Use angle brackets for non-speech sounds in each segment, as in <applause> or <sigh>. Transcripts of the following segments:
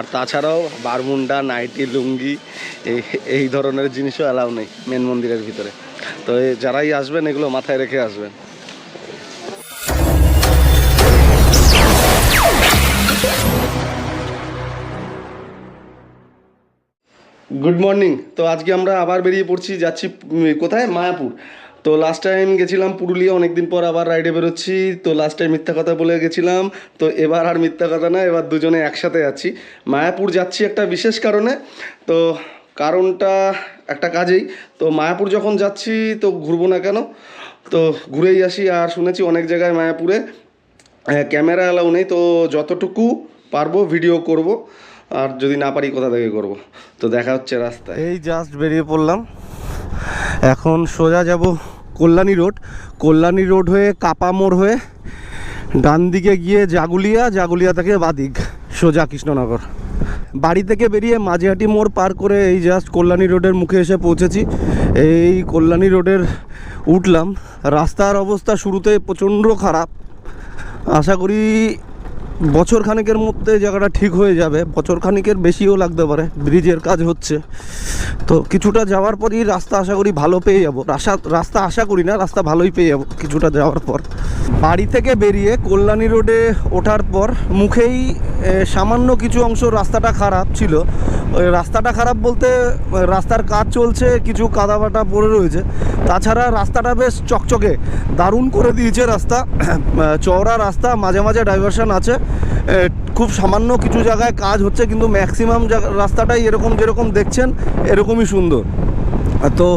আর তাছাড়াও Bermuda, nightie, লুঙ্গি, এই ধরনের জিনিসও অ্যালাউ নেই মেন মন্দিরের ভিতরে। তো যারাই আসবেন, এগুলো মাথায় রেখে আসবেন। গুড মর্নিং তো আজকে আমরা আবার বেরিয়ে পড়ছি, যাচ্ছি কোথায়? মায়াপুর। তো লাস্ট টাইম গেছিলাম পুরুলিয়া, অনেকদিন পর আবার রাইডে বেরোচ্ছি। তো লাস্ট টাইম মিথ্যা কথা বলে গেছিলাম। তো এবার আর মিথ্যা কথা না, এবার দুজনে একসাথে যাচ্ছি মায়াপুর যাচ্ছি একটা বিশেষ কারণে। তো কারণটা একটা কাজেই। তো মায়াপুর যখন যাচ্ছি, তো ঘুরবো না কেন? তো ঘুরেই আসি। আর শুনেছি অনেক জায়গায় মায়াপুরে ক্যামেরা অ্যালাউ নেই। তো যতটুকু পারব ভিডিও করব। আর যদি না পারি, কোথা থেকে করব? তো দেখা হচ্ছে রাস্তায়। এই জাস্ট বেরিয়ে পড়লাম। এখন সোজা যাব কল্যাণী রোড। কল্যাণী রোড হয়ে কাপা মোড় হয়ে ডান দিকে গিয়ে জাগুলিয়া জাগুলিয়া থেকে বাদিক, সোজা কৃষ্ণনগর। বাড়ি থেকে বেরিয়ে মাঝিহাটি মোড় পার করে এই জাস্ট কল্যাণী রোডের মুখে এসে পৌঁছেছি। এই কল্যাণী রোডের উঠলাম। রাস্তার অবস্থা শুরুতে প্রচণ্ড খারাপ। আশা করি বছর খানেকের মধ্যে জায়গাটা ঠিক হয়ে যাবে। বছর খানিকের বেশিও লাগতে পারে, ব্রিজের কাজ হচ্ছে। তো কিছুটা যাওয়ার পরই রাস্তা আশা করি ভালো পেয়ে যাব। রাস্তা রাস্তা আশা করি না, রাস্তা ভালোই পেয়ে যাব কিছুটা যাওয়ার পর। বাড়ি থেকে বেরিয়ে কল্যাণী রোডে ওঠার পর মুখেই সামান্য কিছু অংশ রাস্তাটা খারাপ ছিল। রাস্তাটা খারাপ বলতে রাস্তার কাজ চলছে, কিছু কাদাবাটা পড়ে রয়েছে। তাছাড়া রাস্তাটা বেশ চকচকে, দারুণ করে দিয়েছে রাস্তা। <clears throat> চওড়া রাস্তা, মাঝে মাঝে ডাইভারশন আছে। খুব সামান্য কিছু জায়গায় কাজ হচ্ছে, কিন্তু ম্যাক্সিমাম রাস্তাটাই এরকম যেরকম দেখছেন, এরকমই সুন্দর। তো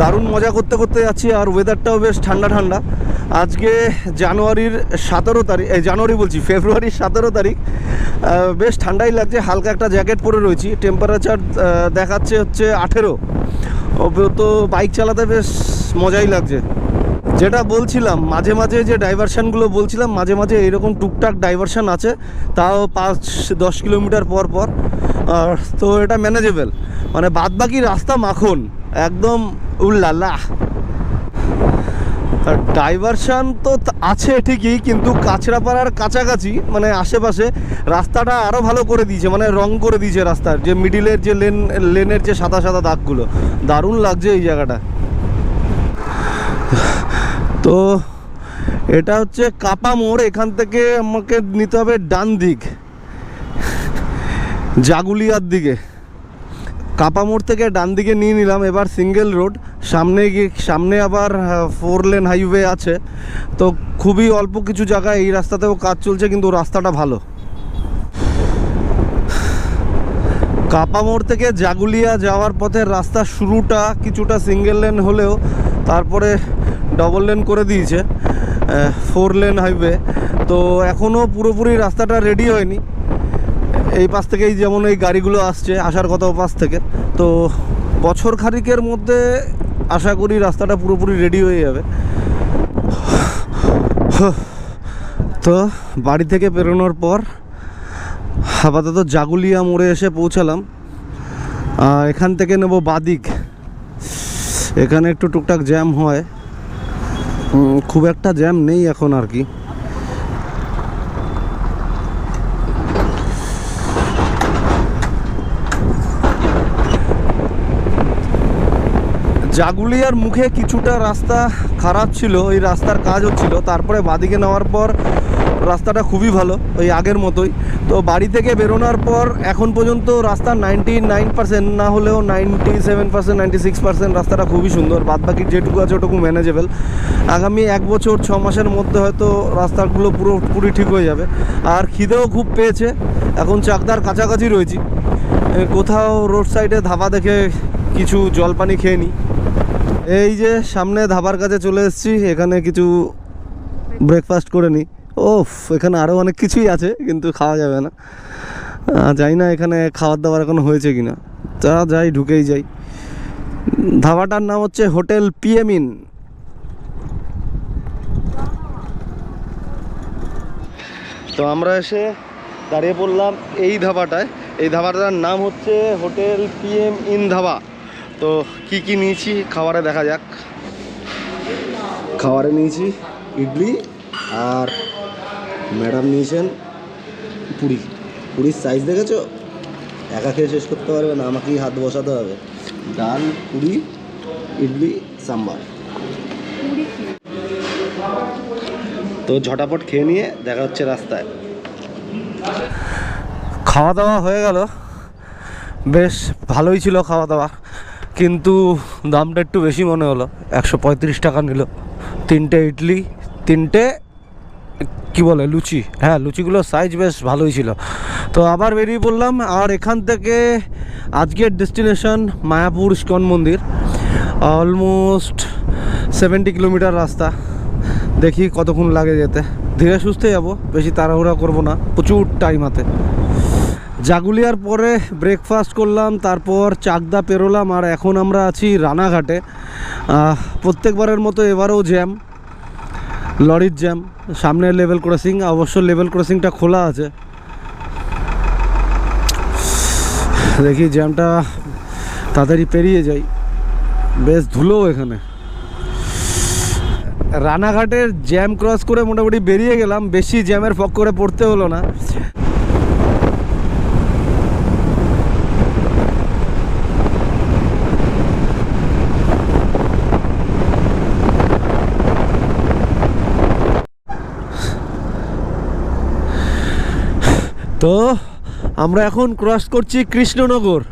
দারুণ মজা করতে করতে যাচ্ছি আর ওয়েদারটাও বেশ ঠান্ডা ঠান্ডা। আজকে জানুয়ারির সতেরো তারিখ জানুয়ারি বলছি, ফেব্রুয়ারির সতেরো তারিখ। বেশ ঠান্ডাই লাগছে, হালকা একটা জ্যাকেট পরে রয়েছি। টেম্পারেচার দেখাচ্ছে হচ্ছে আঠেরো। তো বাইক চালাতে বেশ মজাই লাগছে। যেটা বলছিলাম, মাঝে মাঝে যে ডাইভারশানগুলো বলছিলাম, মাঝে মাঝে এরকম টুকটাক ডাইভারশান আছে, তাও পাঁচ, দশ কিলোমিটার পর পর। তো এটা ম্যানেজেবল মানে বাদ বাকি রাস্তা মাখন। একদম, উল্লাল্লাহ। ডাইভারশান তো আছে ঠিকই, কিন্তু কাছড়াপাড়ার কাছাকাছি মানে আশেপাশে রাস্তাটা আরও ভালো করে দিয়েছে মানে রং করে দিয়েছে রাস্তার, যে মিডিলের যে লেন, লেনের যে সাদা সাদা দাগগুলো। দারুণ লাগছে এই জায়গাটা। তো এটা হচ্ছে কাপা মোড়, এখান থেকে আমাকে নিতে হবে ডান দিক, জাগুলিয়ার দিকে। কাপা মোড় থেকে ডান দিকে নিয়ে নিলাম। এবার সিঙ্গেল রোড সামনে গিয়ে, সামনে আবার ফোর লেন হাইওয়ে আছে। তো খুবই অল্প কিছু জায়গায় এই রাস্তাতেও কাজ চলছে, কিন্তু রাস্তাটা ভালো। কাপা মোড় থেকে জাগুলিয়া যাওয়ার পথে রাস্তা শুরুটা কিছুটা সিঙ্গেল লেন হলেও তারপরে ডবল লেন করে দিয়েছে ফোর লেন হাইওয়ে তো এখনও পুরোপুরি রাস্তাটা রেডি হয়নি। এই পাশ থেকেই যেমন এই গাড়িগুলো আসছে, আসার কথা পাশ থেকে। তো বছর খানিকের মধ্যে আশা করি রাস্তাটা পুরোপুরি রেডি হয়ে যাবে। তো বাড়ি থেকে বেরোনোর পর আপাতত জাগুলিয়া মোড়ে এসে পৌঁছালাম। এখান থেকে নেব বাদিক। এখানে একটু টুকটাক জ্যাম হয়। খুব একটা জ্যাম নেই এখন আর কি। জাগুলিয়ার মুখে কিছুটা রাস্তা খারাপ ছিল, ওই রাস্তার কাজ হচ্ছিল। তারপরে বাদিকে নেওয়ার পর রাস্তাটা খুবই ভালো, ওই আগের মতোই। তো বাড়ি থেকে বেরোনোর পর এখন পর্যন্ত রাস্তা নাইনটি নাইন পার্সেন্ট না হলেও ninety seven percent ninety six percent রাস্তাটা খুবই সুন্দর। বাদ বাকি যেটুকু আছে ওটুকু ম্যানেজেবল আগামী এক বছর, ছ মাসের মধ্যে হয়তো রাস্তাগুলো পুরো পুরি ঠিক হয়ে যাবে। আর খিদেও খুব পেয়েছে। এখন চাকদার কাছাকাছি রয়েছি। কোথাও রোড সাইডে ধাবা দেখে কিছু জলপানি খেয়ে নিই এই যে সামনে ধাবার কাছে চলে এসেছি, এখানে কিছু ব্রেকফাস্ট করে নিই ওফ, এখানে আরও অনেক কিছুই আছে, কিন্তু খাওয়া যাবে না। জানি না এখানে খাবার দাবার এখন হয়েছে কি না তা যাই, ঢুকেই যাই। ধাবাটার নাম হচ্ছে হোটেল পিএম ইন তো আমরা এসে দাঁড়িয়ে পড়লাম এই ধাবাটায়। এই ধাবাটার নাম হচ্ছে হোটেল পিএম ইন ধাবা। তো কি কি নিয়েছি? খাবারে দেখা যাক। খাবারে নিয়েছি ইডলি আর ম্যাডাম নিয়েছেন পুরি। পুরীর সাইজ দেখেছ? একা খেয়ে শেষ করতে পারবে না, আমাকেই হাত বসাতে হবে। ডাল, পুরি, ইডলি, সাম্বার। তো ঝটাপট খেয়ে নিয়ে দেখা হচ্ছে রাস্তায়। খাওয়া দাওয়া হয়ে গেল। বেশ ভালোই ছিল খাওয়া দাওয়া। কিন্তু দামটা একটু বেশি মনে হলো। একশো পঁয়ত্রিশ টাকা নিল। তিনটে ইডলি, তিনটে, কি বলে, লুচি। হ্যাঁ লুচিগুলোর সাইজ বেশ ভালোই ছিল। তো আবার বেরিয়ে পড়লাম আর এখান থেকে আজকের ডেস্টিনেশন মায়াপুর ইস্কন মন্দির। অলমোস্ট সেভেন্টি কিলোমিটার রাস্তা। দেখি কতক্ষণ লাগে যেতে। ধীরে সুস্থে যাব, বেশি তাড়াহুড়া করব না। প্রচুর টাইম হাতে। জাগুলিয়ার পরে ব্রেকফাস্ট করলাম, তারপর চাকদা পেরোলাম, আর এখন আমরা আছি রানাঘাটে। প্রত্যেকবারের মতো এবারেও জ্যাম লরির জ্যাম সামনে লেভেল ক্রসিং অবশ্য লেভেল ক্রসিংটা খোলা আছে। দেখি জ্যামটা তাড়াতাড়ি পেরিয়ে যাই। বেশ ধুলো এখানে। রানাঘাটের জ্যাম ক্রস করে মোটামুটি বেরিয়ে গেলাম, বেশি জ্যামের ফক করে পড়তে হলো না। তো আমরা এখন ক্রস করছি কৃষ্ণনগর।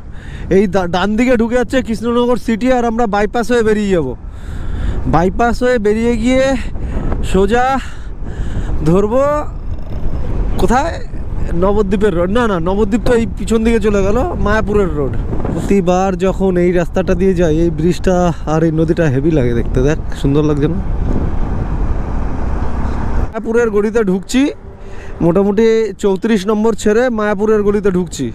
এই ডান দিকে ঢুকে যাচ্ছে কৃষ্ণনগর সিটি আর আমরা বাইপাস হয়ে বেরিয়ে যাব। বাইপাস হয়ে বেরিয়ে গিয়ে সোজা ধরবো কোথায়? নবদ্বীপের রোড না না, নবদ্বীপ তো এই পিছন দিকে চলে গেল, মায়াপুরের রোড প্রতিবার যখন এই রাস্তাটা দিয়ে যাই, এই ব্রিজটা আর এই নদীটা হেভি লাগে দেখতে। দেখ, সুন্দর লাগছে না? মায়াপুরের গলিতে ঢুকছি। মোটামুটি চৌত্রিশ নম্বর ছেড়ে মায়াপুরের গলিতে ঢুকছি।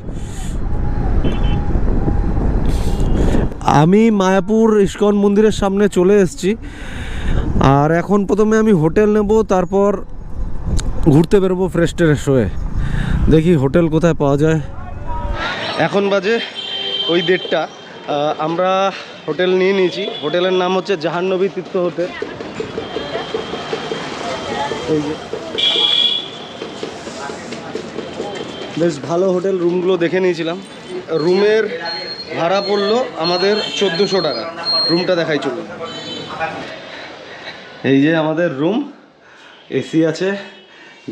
আমি মায়াপুর ইস্কন মন্দিরের সামনে চলে এসেছি। আর এখন প্রথমে আমি হোটেল নেব, তারপর ঘুরতে বেরোবো ফ্রেশ ট্রেশ হয়ে। দেখি হোটেল কোথায় পাওয়া যায়। এখন বাজে ওই দেড়টা। আমরা হোটেল নিয়ে নিয়েছি। হোটেলের নাম হচ্ছে জাহান্নবী তীর্থ হোটেল। এই যে। বেশ ভালো হোটেল রুমগুলো দেখে নিয়েছিলাম। রুমের ভাড়া পড়ল আমাদের চোদ্দোশো টাকা। রুমটা দেখাই চলুন। এই যে আমাদের রুম। এসি আছে,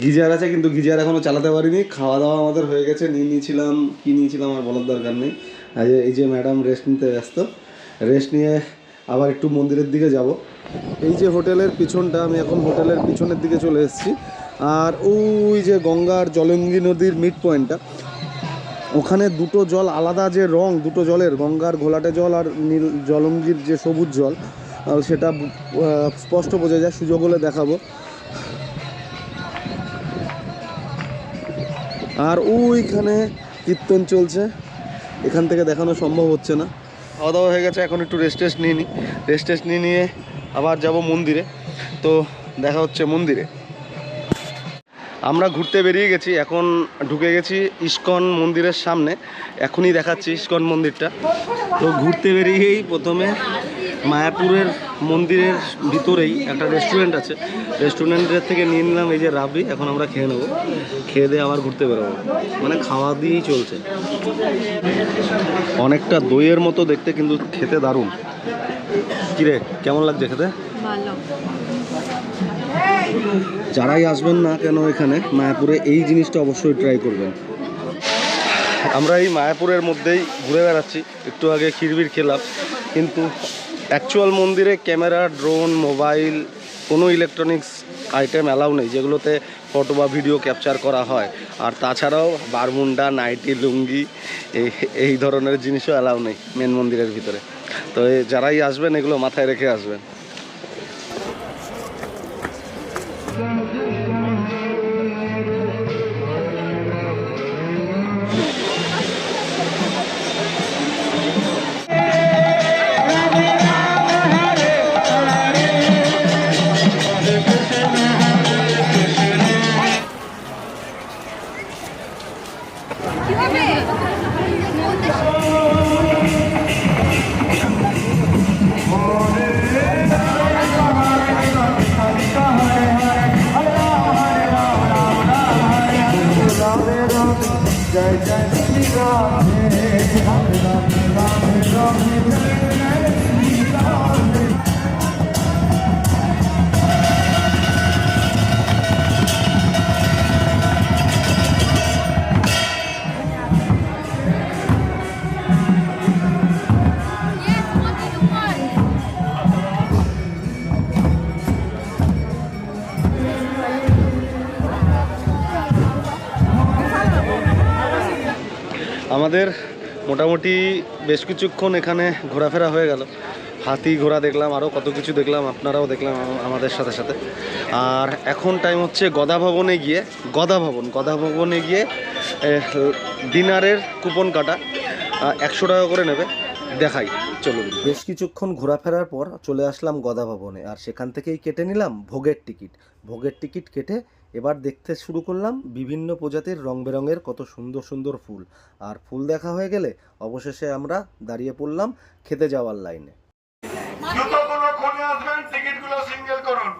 গিজার আছে, কিন্তু গিজার এখনও চালাতে পারিনি। খাওয়া দাওয়া আমাদের হয়ে গেছে, নিয়ে নিয়েছিলাম, কী নিয়েছিলাম আর বলার দরকার নেই। এই যে ম্যাডাম রেস্ট নিতে ব্যস্ত। রেস্ট নিয়ে আবার একটু মন্দিরের দিকে যাব। এই যে হোটেলের পিছনটা, আমি এখন হোটেলের পিছনের দিকে চলে এসেছি। আর ওই যে গঙ্গার জলঙ্গি নদীর মিড পয়েন্টটা ওখানে দুটো জল আলাদা যে রং, দুটো জলের, গঙ্গার ঘোলাটে জল আর নীল জলঙ্গির যে সবুজ জল সেটা স্পষ্ট বোঝা যায়, সুযোগ হলে দেখাবো। আর ওইখানে কীর্তন চলছে, এখান থেকে দেখানো সম্ভব হচ্ছে না। খাওয়া দাওয়া হয়ে গেছে, এখন একটু রেস্ট টেস্ট নিয়ে নিই রেস্ট টেস্ট নিয়ে নিয়ে আবার যাব মন্দিরে। তো দেখা হচ্ছে মন্দিরে। আমরা ঘুরতে বেরিয়ে গেছি, এখন ঢুকে গেছি ইস্কন মন্দিরের সামনে। এখনই দেখাচ্ছি ইস্কন মন্দিরটা। তো ঘুরতে বেরিয়েই প্রথমে মায়াপুরের মন্দিরের ভিতরেই একটা রেস্টুরেন্ট আছে। রেস্টুরেন্টের থেকে নিয়ে নিলাম এই যে রাবড়ি, এখন আমরা খেয়ে নেব। খেয়ে দিয়ে আবার ঘুরতে বেরোবো। মানে খাওয়া দিয়েই চলছে। অনেকটা দইয়ের মতো দেখতে, কিন্তু খেতে দারুণ। কিরে, কেমন লাগছে খেতে? যারাই আসবেন না কেন এখানে, মায়াপুরে এই জিনিসটা অবশ্যই ট্রাই করবেন। আমরা এই মায়াপুরের মধ্যেই ঘুরে বেড়াচ্ছি, একটু আগে খিরবির খেলাম, কিন্তু অ্যাকচুয়াল মন্দিরে ক্যামেরা ড্রোন মোবাইল কোনো ইলেকট্রনিক্স আইটেম অ্যালাউ নেই, যেগুলোতে ফটো বা ভিডিও ক্যাপচার করা হয়। আর তাছাড়াও বারমুন্ডা নাইটি, লুঙ্গি এই ধরনের জিনিসও অ্যালাউ নেই মেন মন্দিরের ভিতরে। তো যারাই আসবেন, এগুলো মাথায় রেখে আসবেন। আমাদের মোটামুটি বেশ কিছুক্ষণ এখানে ঘোরাফেরা হয়ে গেল। হাতি ঘোড়া দেখলাম আরও কত কিছু দেখলাম, আপনারাও দেখলাম আমাদের সাথে সাথে। আর এখন টাইম হচ্ছে গদা ভবনে গিয়ে, গদা ভবন, গদা ভবনে গিয়ে ডিনারের কুপন কাটা একশো টাকা করে নেবে, দেখাই, চলুন। বেশ কিছুক্ষণ ঘোরাফেরার পর চলে আসলাম গদা ভবনে, আর সেখান থেকেই কেটে নিলাম ভোগের টিকিট। ভোগের টিকিট কেটে এবার দেখতে শুরু করলাম বিভিন্ন প্রজাতির রং বেরঙের কত সুন্দর সুন্দর ফুল। আর ফুল দেখা হয়ে গেলে অবশেষে আমরা দাঁড়িয়ে পড়লাম খেতে যাওয়ার লাইনে জুতোগুলো খুলে আসবেন টিকিটগুলো সিঙ্গেল করুন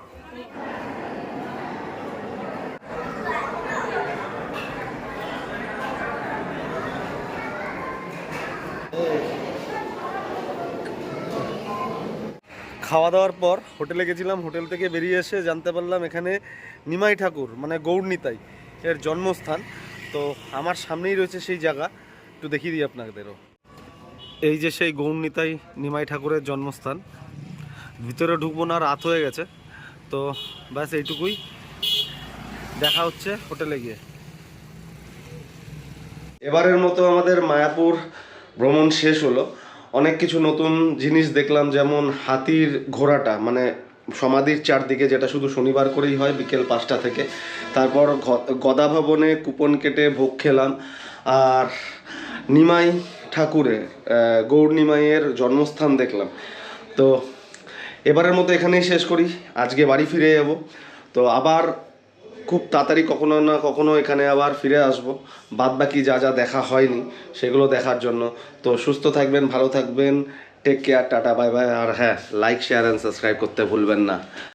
খাওয়া দাওয়ার পর হোটেলে গেছিলাম, হোটেল থেকে বেরিয়ে এসে জানতে পারলাম এখানে নিমাই ঠাকুর মানে গৌরনিতাই এর জন্মস্থান। তো আমার সামনেই রয়েছে সেই জায়গা, একটু দেখিয়ে দিই আপনাদেরও। এই যে সেই গৌরনিতাই নিমাই ঠাকুরের জন্মস্থান, ভিতরে ঢুকবো না, রাত হয়ে গেছে। তো ব্যাস এইটুকুই, দেখা হচ্ছে হোটেলে গিয়ে। এবারের মতো আমাদের মায়াপুর ভ্রমণ শেষ হলো। অনেক কিছু নতুন জিনিস দেখলাম, যেমন হাতির ঘোড়াটা মানে সমাধির চারদিকে যেটা শুধু শনিবার করেই হয়, বিকেল পাঁচটা থেকে। তারপর গদা ভবনে কুপন কেটে ভোগ খেলাম। আর নিমাই ঠাকুরের গৌর নিমাইয়ের জন্মস্থান দেখলাম। তো এবারের মতো এখানেই শেষ করি। আজকে বাড়ি ফিরে যাব। তো আবার খুব তাড়াতাড়ি কখনো না কখনো এখানে আবার ফিরে আসব। বাদ বাকি যা যা দেখা হয়নি, সেগুলো দেখার জন্য। তো সুস্থ থাকবেন, ভালো থাকবেন take care tata bye bye আর হ্যাঁ লাইক শেয়ার অ্যান্ড সাবস্ক্রাইব করতে ভুলবেন না।